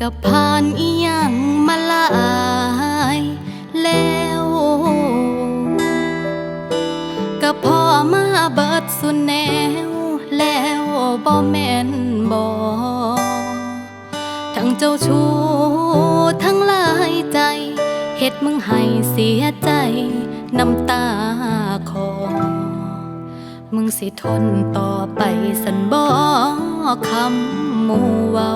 กับผ่านอีหยังมาหลายแล้วก็พอมาเบิดสุดแนว แล้วบ่แม่นบ่ทั้งเจ้าชู้ทั้งลายใจเฮ็ดมึงให้เสียใจ น้ำตาคอมึงสิทนต่อไปสันบ่คำหมูเว้า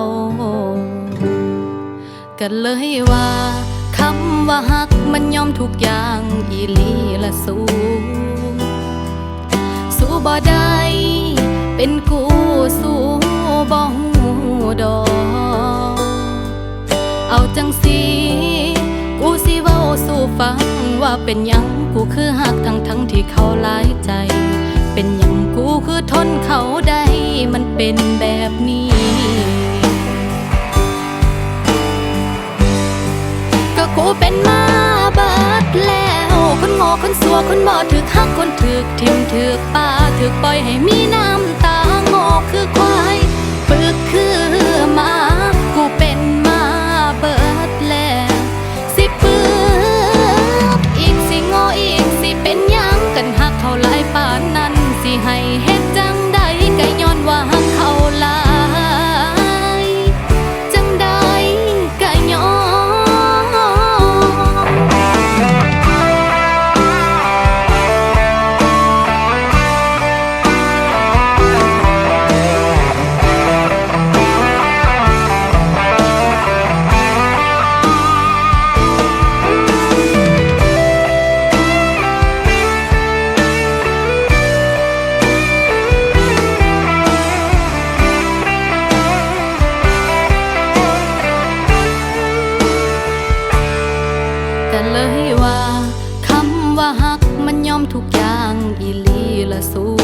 ก็เลยว่าคำว่าฮักมันยอมทุกอย่างอีลีละสูสู้บ่ได้เป็นกูสู้บ่หูดอก เอาจังสีกูสิเว้าสู่ฟังว่าเป็นยังกูคือหักทั้งทั้งที่เขาหลายใจ เป็นยังกูคือทนเขาได้มันเป็นแบบนี้ กูเป็นมาเบิดแล้วคนโง่คนสัวคนบ่ถึกหักคนถึกทิมถึกป่าถึกปล่อยให้มีน้ำตา อมทุกอย่างอีลีละสู้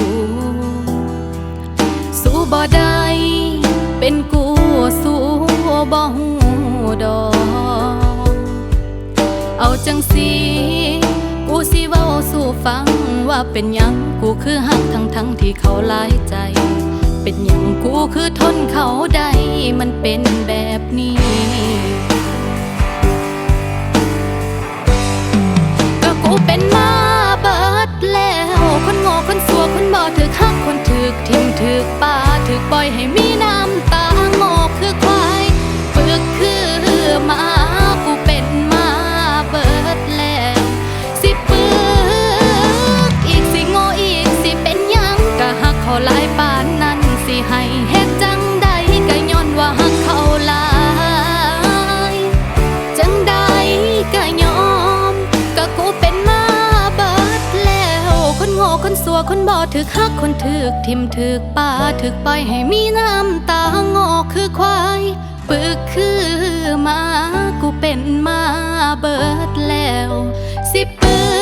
สู้บ่ได้เป็นกูสู้บ่หูดอก เอาจังสีกูสิเว้าสู่ฟังว่าเป็นยังกูคือหักทั้งทั้งที่เขาหลายใจ เป็นยังกูคือทนเขาได้มันเป็นแบบนี้ก็กูเป็นมา วคนบ่ถึกหักคนถึกทิมถึกป่าถึกปล่อยให้มีน้ำ คนบ่ถึกฮักคนถึกทิมถึกป่าถึกปล่อยให้มีน้ำตาโง่คือควายปึกคือมากูเป็นมาเบิดแล้ว สิปึ